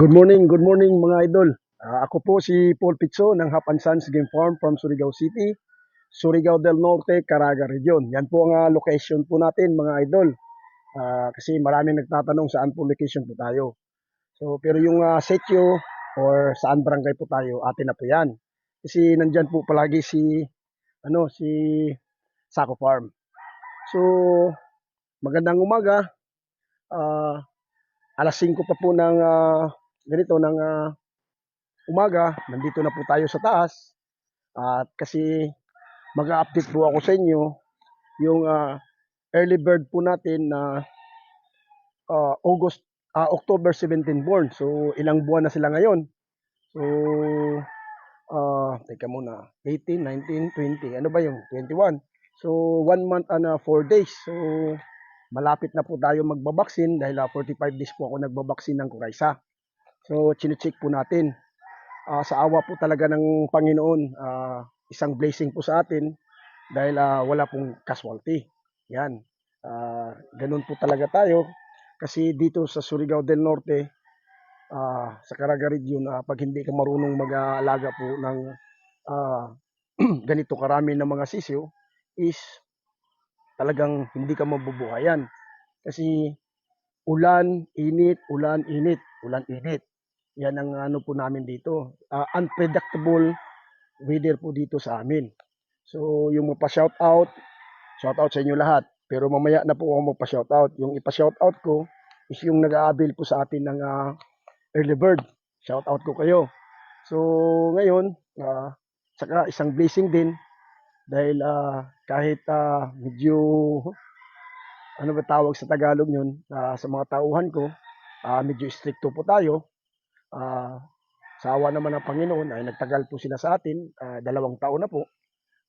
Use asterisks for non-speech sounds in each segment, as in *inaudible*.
Good morning, good morning mga idol. Ah, ako po si Paul Pizzo ng Hap and Sons Game Farm from Surigao City, Surigao del Norte, Caraga Region. Yan po ang ah, location po natin mga idol. Ah, kasi maraming nagtatanong saan po location po tayo. So, pero yung uh, setyo or saan barangay po tayo, atin na po yan. Kasi nandyan po palagi si, ano, si Sako Farm. So, magandang umaga. Ah, alas 5 pa po ng ah, ganito ng ah, umaga, nandito na po tayo sa taas. At kasi mag-update po ako sa inyo yung ah, early bird po natin na ah, August ah, October 17 born. So ilang buwan na sila ngayon. So ah teka muna, 18, 19, 20. Ano ba yung 21? So one month and 4 days. So malapit na po tayo magbabaksin dahil ah, 45 days po ako nagbabaksin ng Kuraisa. So, chinecheck po natin. Ah, sa awa po talaga ng Panginoon, ah, isang blessing po sa atin dahil ah, wala pong casualty. Yan. Ah, ganun po talaga tayo. Kasi dito sa Surigao del Norte, ah, sa Caraga Region, ah, pag hindi ka marunong mag-aalaga po ng ah, *clears throat* ganito karami ng mga sisiw, is talagang hindi ka mabubuhayan. Kasi ulan, init, ulan, init, ulan, init. Yan ang ano po namin dito. Ah, unpredictable weather po dito sa amin. So, yung magpa-shout out, shout out sa inyo lahat. Pero mamaya na po ako magpa-shout out. Yung ipa-shout out ko is yung nag-aabil po sa atin ng ah, early bird. Shout out ko kayo. So, ngayon, ah, saka isang blessing din dahil ah, kahit ah, medyo ano ba tawag sa Tagalog yun, ah, sa mga tauhan ko, ah, medyo stricto po tayo. Ah, sa awa naman ng Panginoon ay nagtagal po sila sa atin, ah, dalawang taon na po.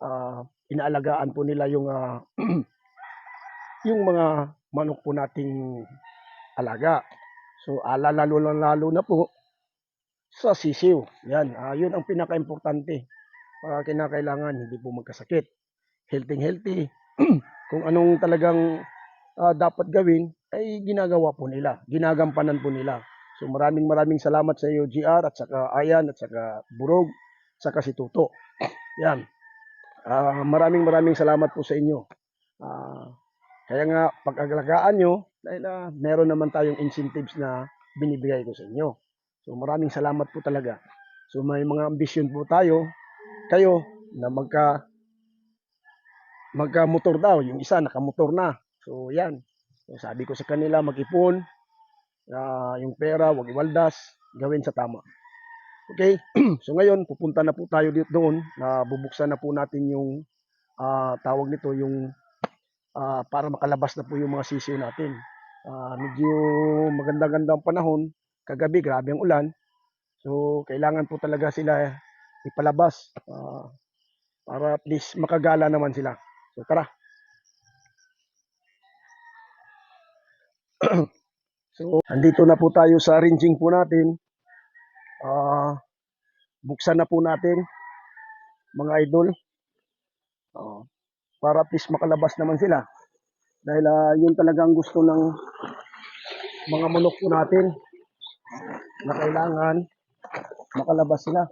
Ah, inaalagaan po nila yung ah, *clears throat* yung mga manok po nating alaga. So, ala lalo na po sa sisiw. Yan, ah, yun ang pinaka-importante. Para kinakailangan hindi po magkasakit. Healthy healthy. *clears throat* Kung anong talagang ah, dapat gawin ay ginagawa po nila. Ginagampanan po nila. So maraming maraming salamat sa iyo GR at saka Ayan at saka Burog at saka si Tuto. Yan. Ah, maraming maraming salamat po sa inyo. Ah, kaya nga pag-agalagaan nyo dahil ah, meron naman tayong incentives na binibigay ko sa inyo. So maraming salamat po talaga. So may mga ambisyon po tayo kayo na magka magka motor daw, yung isa nakamotor na. So yan. So, sabi ko sa kanila mag-ipon, ah, yung pera, wag iwaldas, gawin sa tama. Okay? *clears throat* so ngayon, pupunta na po tayo dito doon na bubuksan na po natin yung ah, tawag nito yung ah, para makalabas na po yung mga sisiw natin. Ah, medyo maganda-gandang panahon, kagabi grabe ang ulan. So kailangan po talaga sila ipalabas ah, para at least makagala naman sila. So tara. *clears throat* So, andito na po tayo sa ranging po natin. Ah, buksan na po natin mga idol. Ah, para at least makalabas naman sila. Dahil ah, yun talagang gusto ng mga manok po natin na kailangan makalabas sila.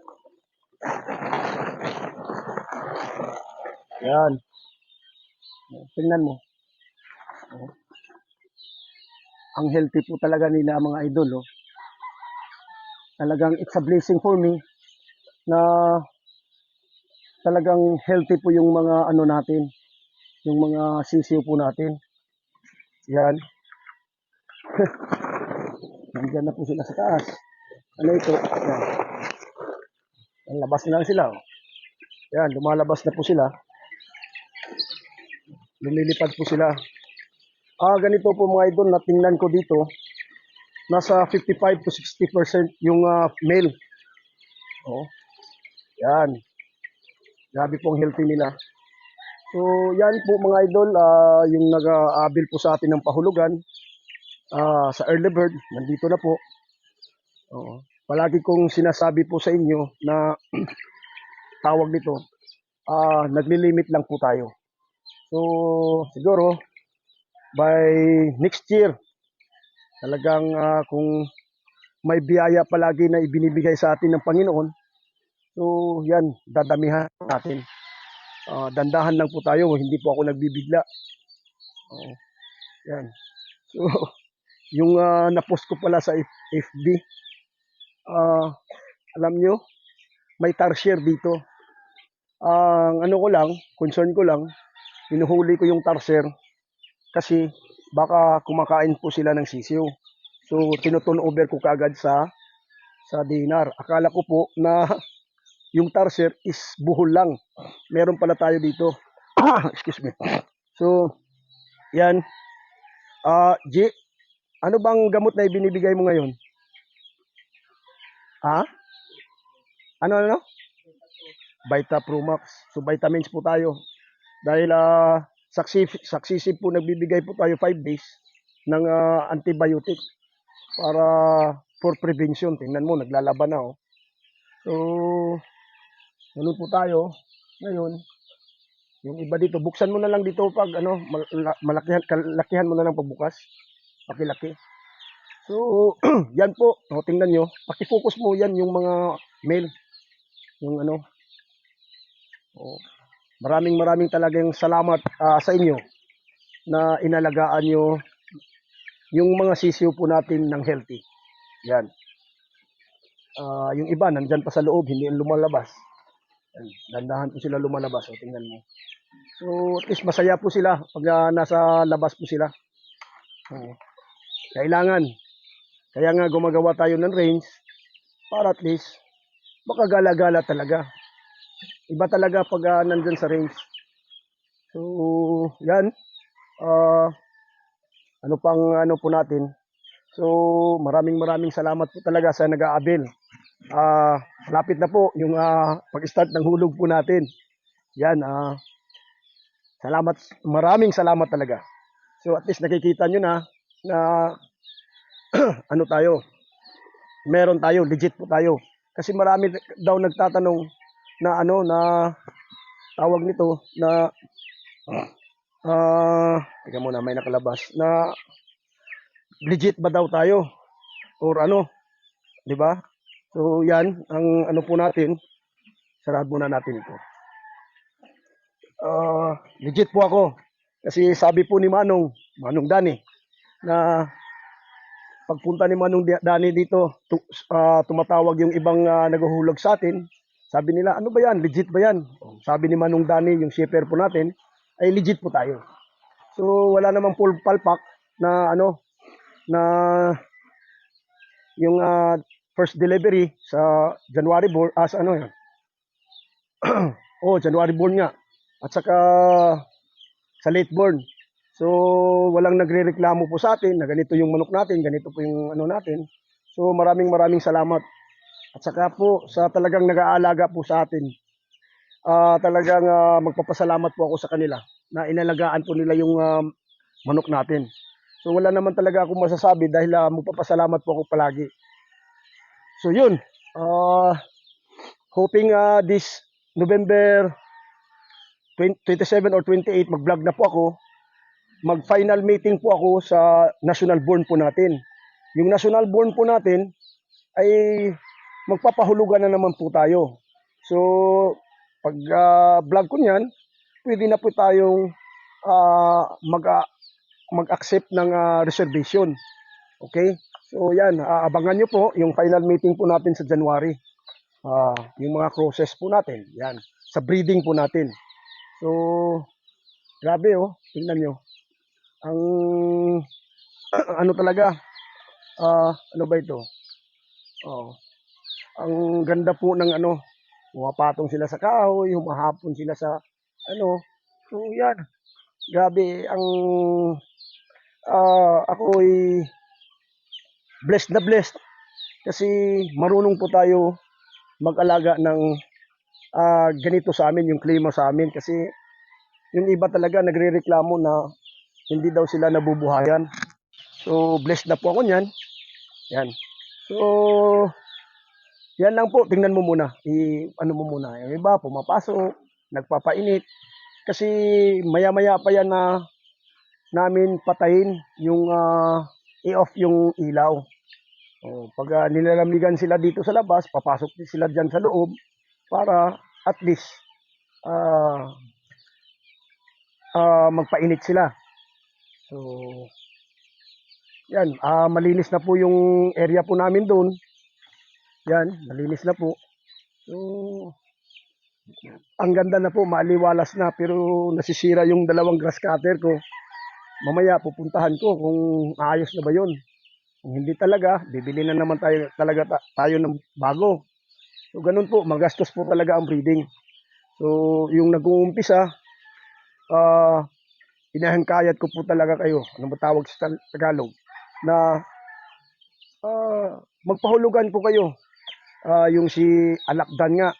Yan. Tingnan mo. Oh. Ang healthy po talaga nila mga idol. Oh. Talagang it's a blessing for me na talagang healthy po yung mga ano natin, yung mga sisiw po natin. Yan. *laughs* Nandiyan na po sila sa taas. Ano ito? Yan, labas na lang sila. Oh. Yan, lumalabas na po sila. Lumilipad po sila. Ah, ganito po mga idol, natingnan ko dito. Nasa 55 to 60% yung ah, male. Oh. Yan. Grabe pong healthy nila. So, yan po mga idol, ah, yung nag-aabil po sa atin ng pahulugan ah, sa early bird, nandito na po. Oo. Palagi kong sinasabi po sa inyo na *clears throat* tawag nito, ah, naglilimit lang po tayo. So, siguro, by next year, talagang ah, kung may biyaya palagi na ibinibigay sa atin ng Panginoon. So, yan, dadamihan natin. Ah, dandahan lang po tayo, hindi po ako nagbibigla. Oo. yan. *laughs* So, yung ah, napost ko pala sa FB, ah, alam nyo, may tar dito. Ang ano ko lang, concern ko lang, hinuhuli ko yung tar kasi baka kumakain po sila ng sisiw. So, tinutun over ko kaagad sa sa dinar. Akala ko po na *laughs* yung tarsier is buhol lang. Meron pala tayo dito. *coughs* Excuse me. So, yan. Ah, G, ano bang gamot na ibinibigay mo ngayon? Ha? Ano ano? Vita Pro Max. So vitamins po tayo. Dahil ah successive, successive po nagbibigay po tayo 5 days ng ah, antibiotic para for prevention. Tingnan mo, naglalaban na oh. So, ganun po tayo. Ngayon, yung iba dito, buksan mo na lang dito pag ano, mal- malakihan, kalakihan mo na lang pagbukas. Pakilaki. So, *clears throat* yan po. O, tingnan nyo. Pakifocus mo yan yung mga mail. Yung ano. O, maraming maraming talagang salamat ah, sa inyo na inalagaan nyo yung mga sisiyo po natin ng healthy. Yan. Ah, yung iba, nandyan pa sa loob, hindi lumalabas. Yan. Dandahan po sila lumalabas. O, tingnan mo. So, at least masaya po sila pag ah, nasa labas po sila. Oo. Kailangan. Kaya nga gumagawa tayo ng range para at least makagala-gala talaga. Iba talaga pag ah, nandyan sa range. So, yan. Ah, ano pang ano po natin. So, maraming maraming salamat po talaga sa nag-aabil. Ah, lapit na po yung ah, pag-start ng hulog po natin. Yan, ah, salamat, maraming salamat talaga. So, at least nakikita nyo na na *clears throat* ano tayo, meron tayo, legit po tayo. Kasi marami daw nagtatanong na ano, na tawag nito, na ah, teka muna, may nakalabas, na legit ba daw tayo? Or ano, di ba? So, yan, ang ano po natin, sarado muna natin ito. Ah, legit po ako. Kasi sabi po ni Manong, Manong Dani, na pagpunta ni Manong Dani dito, ah, tumatawag yung ibang ah, naghuhulog sa atin. Sabi nila, ano ba yan? Legit ba yan? Oh, Sabi ni Manong Dani, yung shipper po natin, ay legit po tayo. So, wala namang full palpak na ano, na yung ah, first delivery sa January born, as ano yan? *clears throat* oh, January born nga. At saka sa late born. So, walang nagrereklamo po sa atin na ganito yung manok natin, ganito po yung ano natin. So, maraming maraming salamat. At saka po sa talagang nag-aalaga po sa atin. Ah, talagang ah, magpapasalamat po ako sa kanila na inalagaan po nila yung ah, manok natin. So, wala naman talaga akong masasabi dahil uh, magpapasalamat po ako palagi. So, yun. Ah, hoping ah, this November 20 27 or 28 mag-vlog na po ako. Mag-final meeting po ako sa national born po natin. Yung national born po natin ay magpapahulugan na naman po tayo. So, pag ah, vlog ko niyan, pwede na po tayong ah, mag mag-accept ng ah, reservation. Okay? So, yan. Aabangan nyo po yung final meeting po natin sa January. Ah, yung mga crosses po natin. Yan. Sa breeding po natin. So, grabe oh. Tingnan nyo. Ang, *clears throat* ano talaga, ah, ano ba ito? Oh, ang ganda po ng ano, pumapatong sila sa kahoy, humahapon sila sa, ano, so yan. Grabe, ang, ah, ako'y blessed na blessed. Kasi marunong po tayo mag-alaga ng ah, ganito sa amin, yung klima sa amin. Kasi yung iba talaga nagre-reklamo na hindi daw sila nabubuhayan. So, blessed na po ako niyan. Yan. So, yan lang po. Tingnan mo muna. I, ano mo muna. Yung iba, pumapasok, nagpapainit. Kasi maya-maya pa yan na namin patayin yung ah, i-off yung ilaw. O, pag ah, nilalamigan sila dito sa labas, papasok din sila dyan sa loob para at least ah ah, magpainit sila. So, yan, ah malinis na po yung area po namin doon. Yan, malinis na po. So, ang ganda na po, maaliwalas na, pero nasisira yung dalawang grass cutter ko. Mamaya pupuntahan ko kung ayos na ba yun. Kung hindi talaga, bibili na naman tayo talaga ta- tayo ng bago. So ganun po, magastos po talaga ang breeding. So yung nag-uumpisa, ah inahangkayat ko po talaga kayo, ano ba tawag sa Tagalog, na ah, magpahulugan po kayo. Ah, yung si Alakdan nga,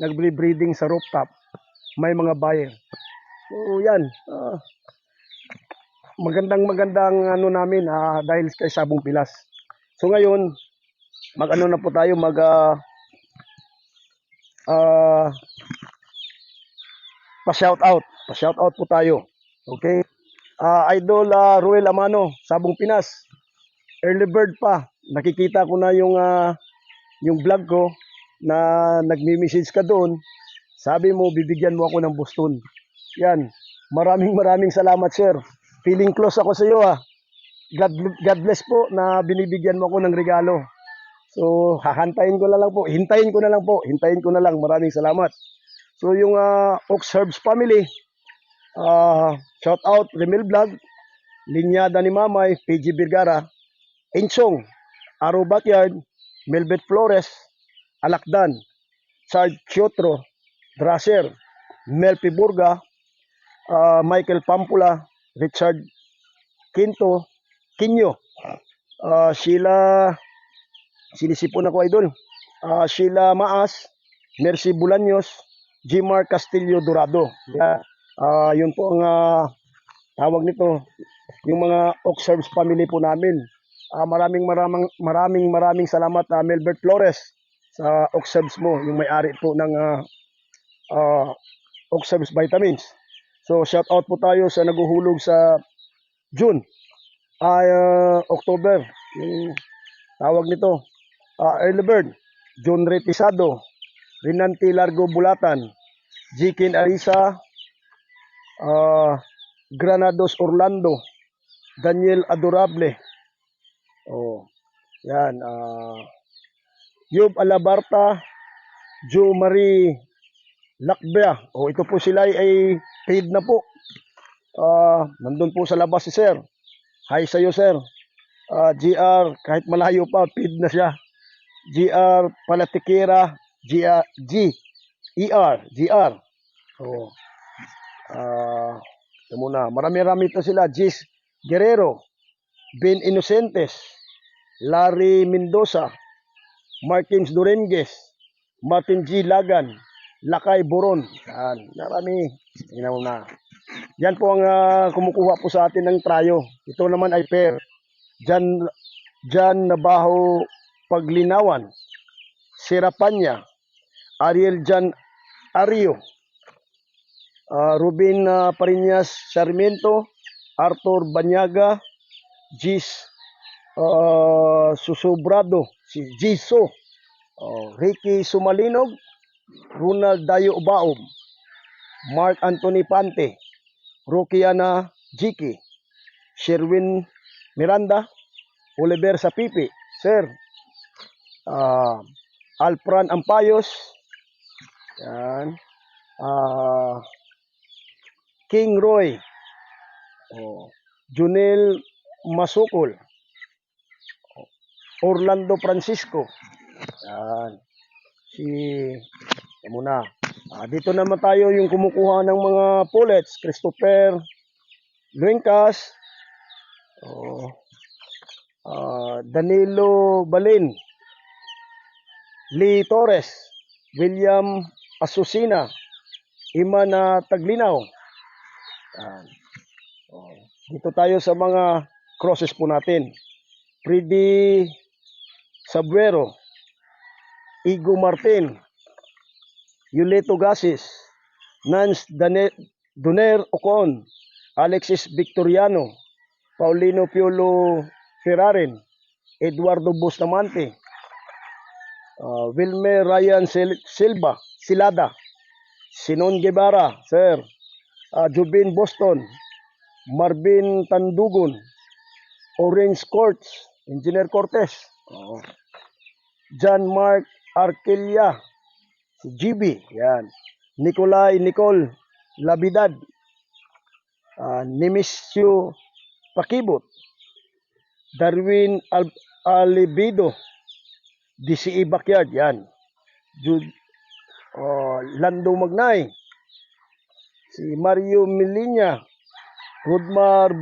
nagbre-breeding sa rooftop, may mga buyer. So yan, ah, magandang magandang ano namin ah, dahil kay Sabong Pilas. So ngayon, mag-ano na po tayo, mag ah, ah, pa-shout out. Pa-shout out po tayo. Okay? Ah, Idol ah, Ruel Amano, Sabong Pinas. Early bird pa. Nakikita ko na yung ah, yung vlog ko na nagmi-message ka doon. Sabi mo, bibigyan mo ako ng Boston. Yan. Maraming maraming salamat, sir. Feeling close ako sa iyo, ah. God, God bless po na binibigyan mo ako ng regalo. So, hahantayin ko na lang po. Hintayin ko na lang po. Hintayin ko na lang. Maraming salamat. So, yung uh, Ox Herbs family, ah shout out, Remil Vlog, Linyada ni Mamay, PG Birgara, Inchong, Aro Backyard, Melbet Flores, Alakdan, Sarge Chiotro, Drasser, Mel Piburga, ah, Michael Pampula, Richard Quinto, Quinyo, ah, Sheila, sinisipon ako idol, Ah, Sheila Maas, Mercy Bulaños, Jimar Castillo Dorado. Yeah. Ah, yun po ang ah, tawag nito, yung mga Oxerves family po namin. Ah, maraming maraming maraming maraming salamat ah, Melbert Flores sa Oxerves mo, yung may-ari po ng ah, ah, Oxerves Vitamins. So shout out po tayo sa naguhulog sa June ay ah, October yung tawag nito ah, early bird John Retisado Rinanti Largo Bulatan Jikin Arisa ah, Granados Orlando Daniel Adorable oh yan ah Yub Alabarta Jo Marie Lakbea. Oh ito po sila ay, paid na po. Ah nandun po sa labas si sir. Hi sa iyo sir. Ah, GR kahit malayo pa paid na siya. GR Palatikera GR G ER GR oh ah ito muna. Marami-rami ito sila. Gis Guerrero Ben Inocentes Larry Mendoza Martins Dorenguez Martin G. Lagan Lakay Boron. Yan marami. Tingnan mo na. Yan po ang ah, kumukuha po sa atin ng trayo ito naman ay pair. Jan Jan Nabaho Paglinawan, Serapanya, Ariel Jan Ario, ah, Ruben ah, Pariñas Sarmiento, Arthur Banyaga, Gis. Ah, Susobrado, si Giso, oh, Ricky Sumalinog, Ronald Dayo Ubaom, Mark Anthony Pante, Rokiana Jiki, Sherwin Miranda, Oliver Sapipi, Sir, ah Alfran Ampayos, yan, ah King Roy, oh, Junel Masukol, Orlando Francisco, yan, si, yan muna, Ah, dito naman tayo yung kumukuha ng mga pullets, Christopher Luencas, oh, Ah, Danilo Balin, Lee Torres, William Asusina, Imana Taglinaw. Yan. Oh, Dito tayo sa mga crosses po natin. Freddy Sabuero, Igo Martin, Yuleto Gasis, Nance Dane- Doner Ocon, Alexis Victoriano, Paulino Piolo Ferrarin, Eduardo Bustamante, uh, Wilmer Ryan Sil- Silva, Silada, Sinon Guevara, Sir, uh, Jubin Boston, Marvin Tandugon, Orange Courts, Engineer Cortez, Oo. John Mark Arkelia, si GB, yan. Nicolay Nicole Labidad, uh, Nemisio Pakibot, Darwin Al- Alibido, DCE Backyard, yan. Jude, oh, Lando Magnay, si Mario Milinya, Rudmar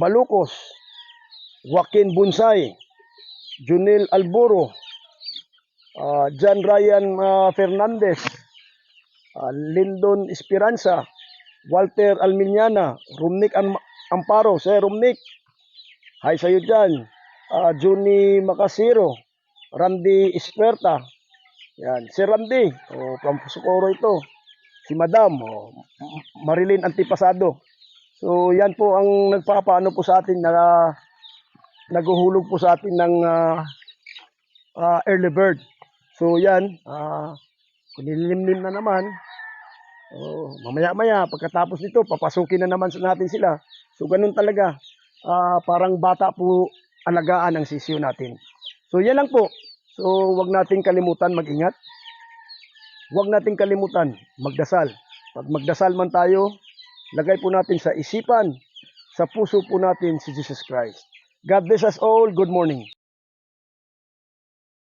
Balucos, Joaquin Bunsay, Junel Alboro, ah, John Ryan ah, Fernandez, ah, Lyndon Esperanza, Walter Almiñana, Rumnik Am- Amparo, Sir Rumnik, hi sa'yo dyan, Ah, Juni Macasiro, Randy Esperta, yan, si Randy, oh, from Socorro ito, si Madam, oh, Marilyn Antipasado. So yan po ang nagpapaano po sa atin na naguhulog po sa atin ng ah, ah, early bird. So yan, uh, kunilimlim na naman. Oh, mamaya-maya pagkatapos nito papasukin na naman natin sila. So ganun talaga. Ah, parang bata po alagaan ang sisiyo natin. So yan lang po. So wag nating kalimutan mag-ingat. Huwag nating kalimutan magdasal. Pag magdasal man tayo, lagay po natin sa isipan, sa puso po natin si Jesus Christ. God bless us all. Good morning.